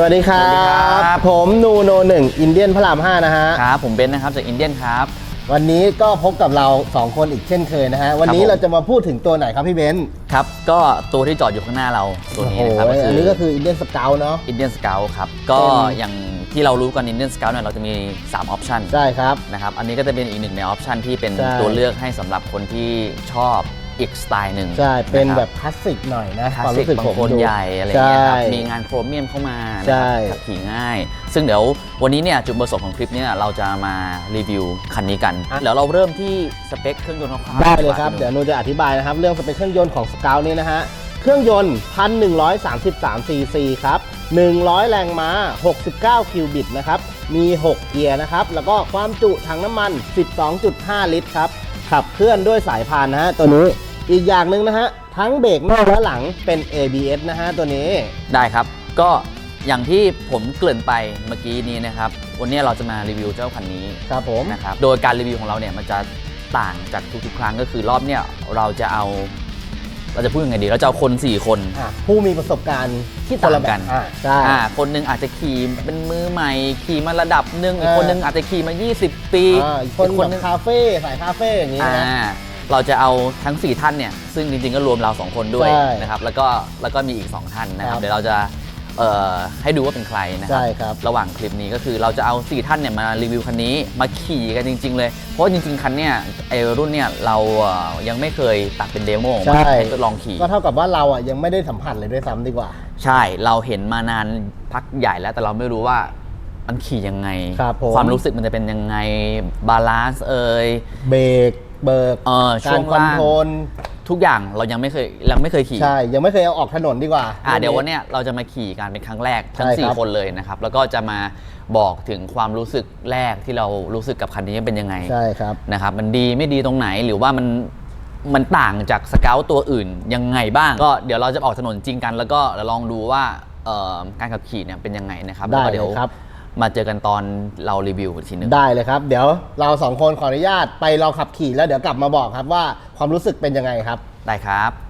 สวัสดีครัสวัสดีครับ บ ผมนูโนหนึ่งอินเดียนพระราม5นะฮะ ครับผมเบนซ์นะครับจากอินเดียนครับ วันนี้ก็พบกับเรา 2 คนอีกเช่นเคยนะฮะ วันนี้ผม เราจะมาพูดถึงตัวไหนครับพี่เบนซ์ครับ ก็ตัวที่จอดอยู่ข้างหน้าเราตัวนี้นะครับโอ้ก็โหอันนี้ก็คืออินเดียนสเกลเนาะ อินเดียนสเกลครับ ก็เป็น อย่างที่เรารู้กันอินเดียนสเกลเนี่ยเราจะมี 3 ออปชันใช่ครับ นะครับ อันนี้ก็จะเป็นอีกหนึ่งในออปชันที่เป็นใช่ ตัวเลือกให้สำหรับคนที่ชอบ อีกสไตล์หนึ่งใช่ เป็นะคแบรั บคลาสสิกหน่อยนะคลาความสสิกรู้สึกบางผมคนดู ใหญ่อะไรอย่างเงี้ยครับใช่มีงานโครเมียมเข้ามาใช่นะครับขับขี่ง่าย ซึ่งเดี๋ยววันนี้เนี่ยจุดประสงค์ของคลิปเนี้เราจะมารีวิวคันนี้กันเดี๋ยวเราเริ่มที่สเปคเครื่องยนต์ของได้เลยครับ เดี๋ยวนูจะอธิบายนะครับ เรื่องสเปคเครื่องยนต์ของสเกลนี้นะฮะ เครื่องยนต์ 1,133 ซีซีครับ 100 แรงม้า 69 คิวบิตนะครับ มี 6 เกียร์นะครับ แล้วก็ความจุถังน้ำมัน 12.5 ลิตรครับ ขับเคลื่อนด้วยสายพานนะฮะ ตัวนี้ อีกอย่างหนึ่งนะฮะ ทั้งเบรกหน้าและหลังเป็น ABS นะฮะตัวนี้ ได้ครับ ก็อย่างที่ผมเกริ่นไปเมื่อกี้นี้นะครับ วันนี้เราจะมารีวิวเจ้าคันนี้ครับผม นะครับ โดยการรีวิวของเราเนี่ยมันจะต่างจากทุกๆครั้งก็คือรอบเนี่ยเราจะเอา เราจะพูดยังไงดี เราจะเอาคน 4 คน อะผู้มีประสบการณ์ที่คนละต่างกันแบบอะใช่ อ่าคนหนึงอาจจะขี่เป็นมือใหม่ ขี่มาระดับหนึ่งอีกอ่าคนหนึงอาจจะขี่มา 20 ปีอ่าอีกคนอีกแบหบนึง คาเฟ่สายคาเฟ่อย่างนี้อ่านะ เราจะเอาทั้ง 4 ท่านเนี่ยซึ่งจริงๆก็รวมเรา 2 คนด้วยใช่นะครับแล้วก็แล้วก็มีอีก 2 ท่านนะคครัรับบ เดี๋ยวเราจะเอ่อให้ดูว่าเป็นใครนะครัใช่ครับ ระหว่างคลิปนี้ก็คือเราจะเอา 4 ท่านเนี่ยมารีวิวคันนี้มาขี่กันจริง ๆ เลย เพราะว่าจริง ๆ คันเนี่ยไอรุ่นเนี่ยเราเอ่อยังไม่เคยตัดเป็นเดโมออกใช่มาให้ทดลองขี่ ก็เท่ากับว่าเราอะยังไม่ได้สัมผัสเลยด้วยซ้ำดีกว่า ใช่เราเห็นมานานพักใหญ่แล้วแต่เราไม่รู้ว่ามันขี่ยังไง ครับผม ความรู้สึกมันจะเป็นยังไงบาลานซ์เอ่ยเบรก เบิกเออช่กาวรงคอนล่างโทรลทุกอย่างเรายังไม่เคยยังไม่เคยขี่ ใช่ยังไม่เคยเอาออกถนนดีกว่า อ่าเดี๋ยววันเนี้ยเราจะมาขี่กันเป็นครั้งแรกทั้ง ใช่ครับ 4 คนเลยนะครับ แล้วก็จะมาบอกถึงความรู้สึกแรกที่เรารู้สึกกับคันนี้เป็นยังไงใช่ครับ นะครับ มันดีไม่ดีตรงไหนหรือว่ามันมันต่างจากสเกลตัวอื่นยังไงบ้าง ก็เดี๋ยวเราจะออกถนนจริงกัน แล้วก็เดี๋ยวลองดูว่าเอ่อการขับขี่เนี่ยเป็นยังไงนะครับได้แล้วก็เดี๋ยวเลยครับ มาเจอกันตอนเรารีวิวอีกทีหนึง ได้เลยครับ เดี๋ยวเราสองคนขออนุญาตไปลองขับขี่แล้วเดี๋ยวกลับมาบอกครับว่าความรู้สึกเป็นยังไงครับ ได้ครับ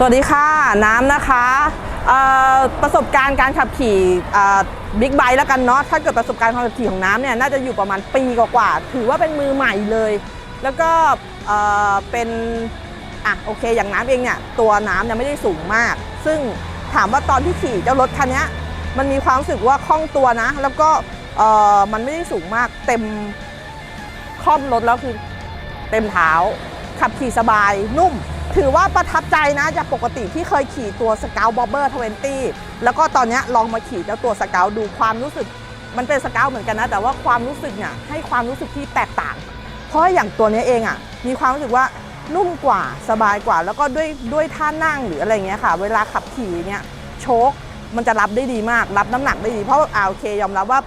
สวัสดีค่ะน้ำนะคะประสบการณ์การขับขี่บิ๊กไบค์แล้วกันเนาะถ้าเกิดประสบการณ์การขับขี่ของน้ำเนี่ยน่าจะอยู่ประมาณปีกว่าๆถือว่าเป็นมือใหม่เลย แล้วก็เป็นอะโอเคอย่างน้ำเองเนี่ยตัวน้ำเนี่ยไม่ได้สูงมาก ซึ่งถามว่าตอนที่ขี่เจ้ารถคันนี้มันมีความรู้สึกว่าคล่องตัวนะ แล้วก็เออมันไม่ได้สูงมากเต็มคล่อมรถแล้วคือเต็มเท้า ขับขี่สบายนุ่ม ถือว่าประทับใจนะจากปกติที่เคยขี่ตัวสเกลบอบเบอร์20 แล้วก็ตอนนี้ลองมาขี่เจ้าตัวสเกลดูความรู้สึก มันเป็นสเกลเหมือนกันนะ แต่ว่าความรู้สึกเนี่ยให้ความรู้สึกที่แตกต่าง เพราะอย่างตัวนี้เองอะมีความรู้สึกว่านุ่มกว่าสบายกว่า แล้วก็ด้วยด้วยท่านั่งหรืออะไรเงี้ยค่ะ เวลาขับขี่เนี่ยโชคมันจะรับได้ดีมาก รับน้ำหนักได้ดี เพราะอ่าโอเคยอมรับว่า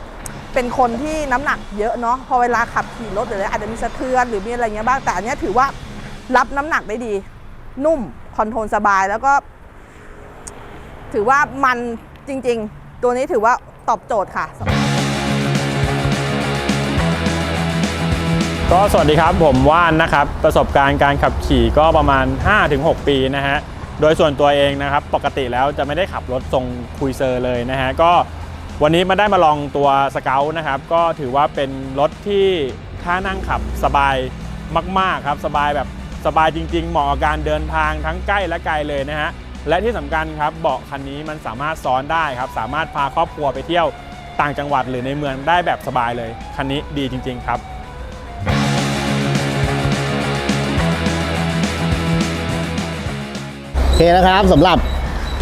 เป็นคนที่น้ำหนักเยอะเนาะพอเวลาขับขี่รถหรืออะไรอาจจะมีสะเทือนหรือมีอะไรเงี้ยบ้างแต่อันนี้ถือว่า รับน้ำหนักได้ดี นุ่มคอนโทรลสบายแล้วก็ ถือว่ามันจริง ๆ ตัวนี้ถือว่าตอบโจทย์ค่ะ ก็สวัสดีครับผมว่านนะครับ ประสบการณ์การขับขี่ก็ประมาณ 5-6 ปีนะฮะ โดยส่วนตัวเองนะครับ ปกติแล้วจะไม่ได้ขับรถทรงคุยเซอร์เลยนะฮะ ก็วันนี้มาได้มาลองตัวสเกลนะครับ ก็ถือว่าเป็นรถที่ท่านั่งขับสบายมาก ๆ ครับ สบายแบบ สบายจริง ๆ เหมาะกับการเดินทางทั้งใกล้และไกลเลยนะฮะ และที่สำคัญครับเบาะคันนี้มันสามารถซ้อนได้ครับ สามารถพาครอบครัวไปเที่ยวต่างจังหวัดหรือในเมืองได้แบบสบายเลย คันนี้ดีจริง ๆ ครับโอเคนะครับสำหรับ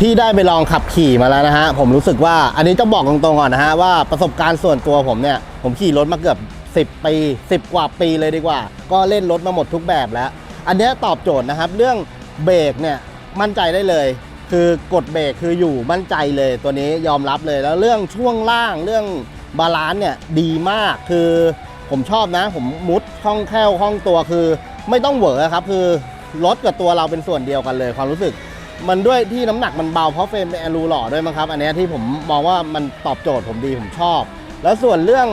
ที่ได้ไปลองขับขี่มาแล้วนะฮะผมรู้สึกว่าอันนี้ต้องบอกตรงๆก่อนนะฮะว่าประสบการณ์ส่วนตัวผมเนี่ยผมขี่รถมาเกือบ 10 ปี 10 กว่าปีเลยดีกว่า ก็เล่นรถมาหมดทุกแบบแล้ว อันนี้ตอบโจทย์นะครับ เรื่องเบรกเนี่ยมั่นใจได้เลย คือกดเบรกคืออยู่มั่นใจเลยตัวนี้ยอมรับเลยแล้วเรื่องช่วงล่างเรื่องบาลานซ์เนี่ยดีมากคือผมชอบนะ ผมมุดคล่องแคล่วคล่องตัวคือ ไม่ต้องเหวอครับ คือรถกับตัวเราเป็นส่วนเดียวกันเลยความรู้สึก มันด้วยที่น้ำหนักมันเบาเพราะเฟรมเป็นอลูหล่อด้วยมั้งครับ อันนี้ที่ผมมองว่ามันตอบโจทย์ผมดีผมชอบ แล้วส่วนเรื่อง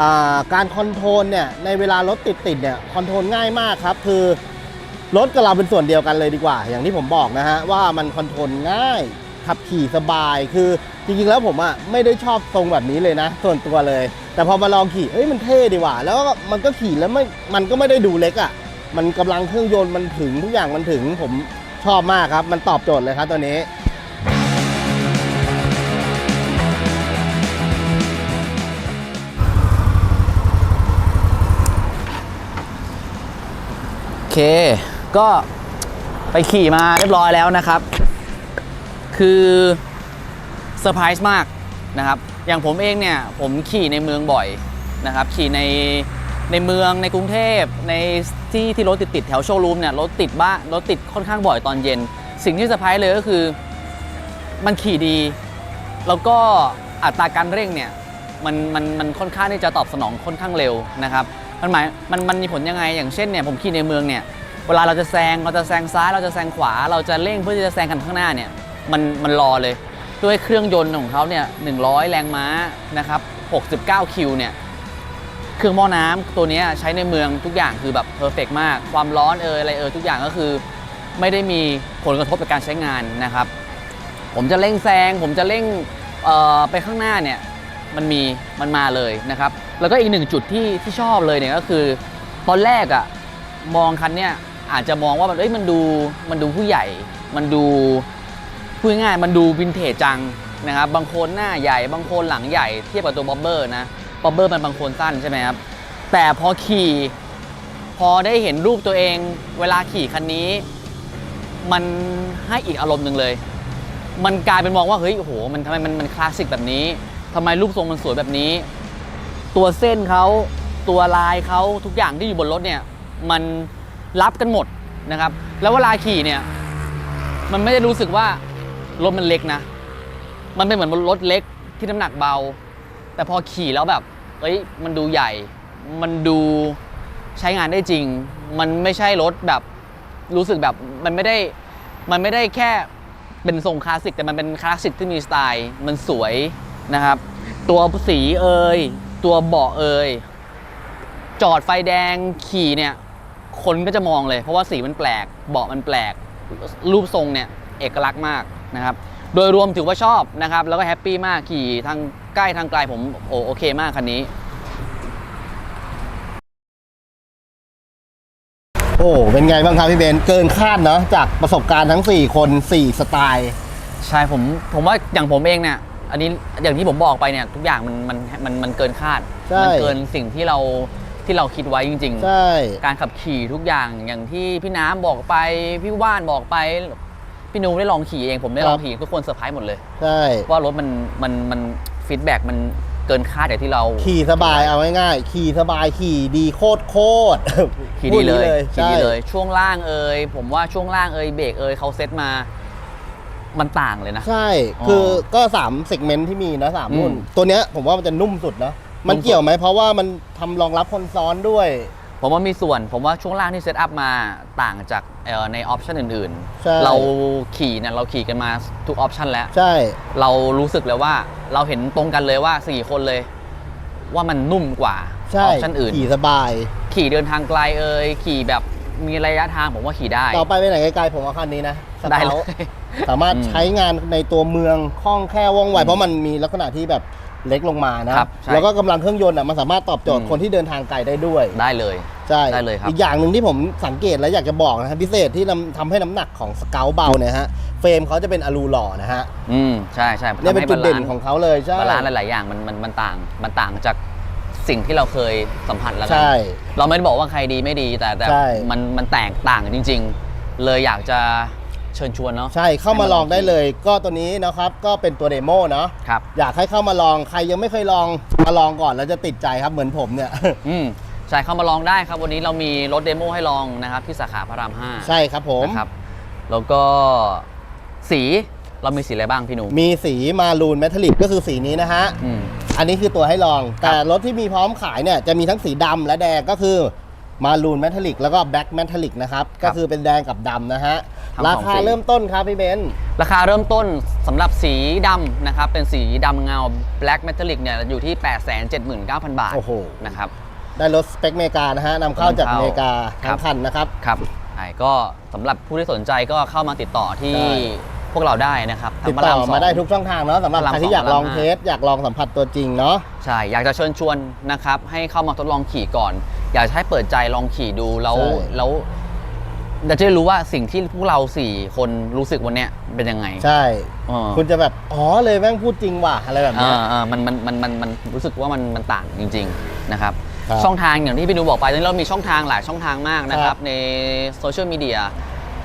อาการคอนโทรลเนี่ยในเวลารถติดๆเนี่ยคอนโทรลง่ายมากครับ คือ รถกับเราเป็นส่วนเดียวกันเลยดีกว่า อย่างที่ผมบอกนะฮะ ว่ามันคอนโทรลง่าย ขับขี่สบายคือจริงๆแล้วผมอะไม่ได้ชอบทรงแบบนี้เลยนะ ส่วนตัวเลย แต่พอมาลองขี่เอ้ยมันเท่ดีว่ะแล้วมันก็ขี่แล้วไม่มันก็ไม่ได้ดูเล็กอะมันกำลังเครื่องยนต์มันถึงทุกอย่างมันถึงผมชอบมากครับ มันตอบโจทย์เลยครับตัวนี้โอเค ก็ไปขี่มาเรียบร้อยแล้วนะครับ คือเซอร์ไพรส์มากนะครับ อย่างผมเองเนี่ย ผมขี่ในเมืองบ่อยนะครับ ขี่ในในเมืองในกรุงเทพในที่ที่รถติดติดแถวโชว์รูมเนี่ยรถติดบ้ารถติดค่อนข้างบ่อยตอนเย็น สิ่งที่เซอร์ไพรส์เลยก็คือมันขี่ดี แล้วก็อัตราการเร่งเนี่ยมันมันมันค่อนข้างที่จะตอบสนองค่อนข้างเร็วนะครับ มันหมายมันมันมีผลยังไงอย่างเช่นเนี่ยผมขี่ในเมืองเนี่ย เวลาเราจะแซงเราจะแซงซ้าย เราจะแซงขวา เราจะเร่งเพื่อที่จะแซงกันข้างหน้าเนี่ยมันมันรอเลยด้วยเครื่องยนต์ของเขาเนี่ย100 แรงม้านะครับ69 คิวเนี่ยเครื่องหม้อน้ำตัวนี้ใช้ในเมืองทุกอย่างคือแบบเพอร์เฟกมาก ความร้อนเอยอะไรเอยทุกอย่างก็คือ ไม่ได้มีผลกระทบกับการใช้งานนะครับ ผมจะเร่งแซง ผมจะเร่งไปข้างหน้าเนี่ยมันมีมันมาเลยนะครับ แล้วก็อีกหนึ่งจุดที่ที่ชอบเลยเนี่ยก็คือ ตอนแรกอะมองคันเนี่ย อาจจะมองว่ามันเอ้ยมันดูมันดูผู้ใหญ่ มันดูพูดง่ายมันดูวินเทจจังนะครับบางคนหน้าใหญ่บางคนหลังใหญ่เทียบกับตัวบ๊อบเบอร์นะบ๊อบเบอร์มันบางคนสั้นใช่ไหมครับแต่พอขี่พอได้เห็นรูปตัวเองเวลาขี่คันนี้ มันให้อีกอารมณ์หนึ่งเลย มันกลายเป็นมองว่าเฮ้ยโอ้โหมันทำไมมันมันคลาสสิกแบบนี้ทำไมรูปทรงมันสวยแบบนี้ ตัวเส้นเขาตัวลายเขาทุกอย่างที่อยู่บนรถเนี่ยมัน รับกันหมดนะครับ แล้วเวลาขี่เนี่ย มันไม่ได้รู้สึกว่ารถมันเล็กนะ มันเป็นเหมือนรถเล็กที่น้ำหนักเบา แต่พอขี่แล้วแบบเอ้ยมันดูใหญ่ มันดูใช้งานได้จริง มันไม่ใช่รถแบบรู้สึกแบบมันไม่ได้มันไม่ได้แค่เป็นทรงคลาสสิกแต่มันเป็นคลาสสิกที่มีสไตล์มันสวยนะครับ ตัวสีเอ่ยตัวเบาะเอ่ยจอดไฟแดงขี่เนี่ย คนก็จะมองเลย เพราะว่าสีมันแปลก เบาะมันแปลก รูปทรงเนี่ยเอกลักษณ์มากนะครับ โดยรวมถือว่าชอบนะครับ แล้วก็แฮปปี้มากขี่ทางใกล้ทางไกลผมโอโอเคมากคันนี้ โอ้เป็นไงบ้างครับพี่เบนซ์เกินคาดเนาะจากประสบการณ์ทั้ง 4 คน 4 สไตล์ ใช่ผมผมว่าอย่างผมเองเนี่ยอันนี้อย่างที่ผมบอกไปเนี่ยทุกอย่างมันมันมันมันเกินคาด ใช่ มัเกินสิ่งที่เรา ที่เราคิดไว้จริงใช่ๆการขับขี่ทุกอย่างอย่างที่พี่น้ำบอกไป พี่ว่านบอกไป พี่นูได้ลองขี่เองผมได้ลองขี่ทุกคนเซอร์ไพรส์หมดเลย ใช่ ว่ารถมันมันมันฟีดแบ็กมันเกินคาดอย่างที่เรา ขี่สบายเอาง่ายๆขี่สบายขี่ดีโคตรโคตรขี่ดีเลยพูขี่อางดีนี้เลยช่วงล่างเอยผมว่าช่วงล่างเอยเบรกเอยเขาเซ็ตมา มันต่างเลยนะ ใช่ อ๋อคือก็3เซกเมนต์ที่มีนะสามอืมรุ่นตัวเนี้ยผมว่ามันจะนุ่มสุดเนาะ มันนุ่มสุดเกี่ยวไหมเพราะว่ามันทำรองรับคนซ้อนด้วย ผมว่ามีส่วน ผมว่าช่วงล่างที่เซตอัพมาต่างจากเอ่อในออปชันอื่นใช่ ๆ เราขี่เนี่ยเราขี่กันมาทุกออปชันแล้ว ใช่ เรารู้สึกเลยว่าเราเห็นตรงกันเลยว่า 4 คนเลย ว่ามันนุ่มกว่าใช่ออปชันอื่น ขี่สบาย ขี่เดินทางไกลเอ่ยขี่แบบมีระยะทางผมว่าขี่ได้ ต่อไปไปไหนไกลๆผมเอาคันนี้นะสได้เกาเลย สามารถอืมใช้งานในตัวเมืองคล่องแคล่วว่องไว เพราะมันมีลักษณะที่แบบ เล็กลงมานะครับใช่แล้วก็กำลังเครื่องยนต์อะมันสามารถตอบโจทย์อืมคนที่เดินทางไกลได้ด้วยได้เลยใช่ได้เลยครับอีกอย่างหนึ่งที่ผมสังเกตและอยากจะบอกนะครับพิเศษที่นำทำให้น้ำหนักของสเกลเบาเนี่ยฮะเฟรมเขาจะเป็นอลูหล่อนะฮะอืมใช่ใช่เนี่ยเป็นทำให้จุดเด่นบาลาซ์ของเขาเลยใช่บาลานซ์หลายๆอย่างมันมันมันต่างมันต่างจากสิ่งที่เราเคยสัมผัสแล้วกัใช่เราไม่ได้บอกว่าใครดีไม่ดีแต่แต่ใช่มันมันแตกต่างจริง ๆ เลยอยากจะ เชิญชวนเนาะ ใช่เข้ามาลองได้เลย ก็ตัวนี้นะครับก็เป็นตัวเดโมเนาะครับ อยากให้เข้ามาลองใครยังไม่เคยลองมาลองก่อนแล้วจะติดใจครับเหมือนผมเนี่ย อืมใช่เข้ามาลองได้ครับ วันนี้เรามีรถเดโมให้ลองนะครับ ที่สาขาพระราม5ใช่ครับผมนะครับแล้วก็สีเรามีสีอะไรบ้างพี่หนูมีสีมารูนเมทัลลิกก็คือสีนี้นะฮะอืม อันนี้คือตัวให้ลอง แต่รถที่มีพร้อมขายเนี่ยจะมีทั้งสีดำและแดงก็คือมารูนเมทัลลิกแล้วก็แบล็กเมทัลลิกนะครับครัก็บคือเป็นแดงกับดำนะฮะ ทั้งสองราคาสีเริ่มต้นครับพี่เบนซ์ราคาเริ่มต้นสำหรับสีดำนะครับ เป็นสีดำเงา Black Metallic เนี่ยอยู่ที่ 879,000 บาทโอ้โห นะครับ ได้รถสเปคอเมริกานะฮะนำเข้าจากอเมริกาครัทั้บ งคันนะครับ ครับใช่ก็สำหรับผู้ที่สนใจก็เข้ามาติดต่อที่ใช่พวกเราได้นะครับติดทงพระต่รอสง มาได้ทุกช่องทางเนาะสำหรับพระรามใครที่อยากสองลองพระราม เทสอยากลองสัมผัสตัวจริงเนาะ ใช่ อยากจะเชิญชวนนะครับ ให้เข้ามาทดลองขี่ก่อน อยากจะให้เปิดใจลองขี่ดูแล้วใช่ แล้ว จะได้รู้ว่าสิ่งที่พวกเราสี่คนรู้สึกวันเนี้ยเป็นยังไงใช่เออคุณจะแบบ อ๋อเลยแม่งพูดจริงว่ะอะไรแบบเอเนี้ยอเออมันมันมันมันมันรู้สึกว่ามันมันต่างจริง ๆ นะครับ ครับช่องทางอย่างที่พี่ดูบอกไปตอนนี้เรามีช่องทางหลายช่องทางมากนะคครัรับบ ในโซเชียลมีเดีย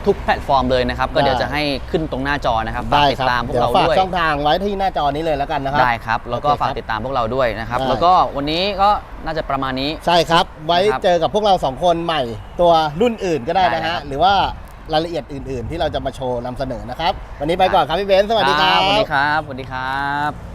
ทุกแพลตฟอร์มเลยนะครับ ก็ได้เดี๋ยวจะให้ขึ้นตรงหน้าจอนะครับฝากได้ติดครับตามพวกเดี๋ยวเราฝากด้วยช่องทางไว้ที่หน้าจอนี้เลยแล้วกันนะครับได้ครับ แล้วก็โอเคครับฝากติดตามพวกเราด้วยนะครับได้แล้วก็วันนี้ก็น่าจะประมาณนี้ใช่ครับ ไว้นะครับเจอกับพวกเราสองคนใหม่ตัวรุ่นอื่นก็ได้ได้นะครัฮะบหรือว่ารายละเอียดอื่น ๆ ที่เราจะมาโชว์นำเสนอนะครับ วันนี้ไปก่อนครับพี่เบนซ์สวัสดีครับสวัสดีครับสวัสดีครับ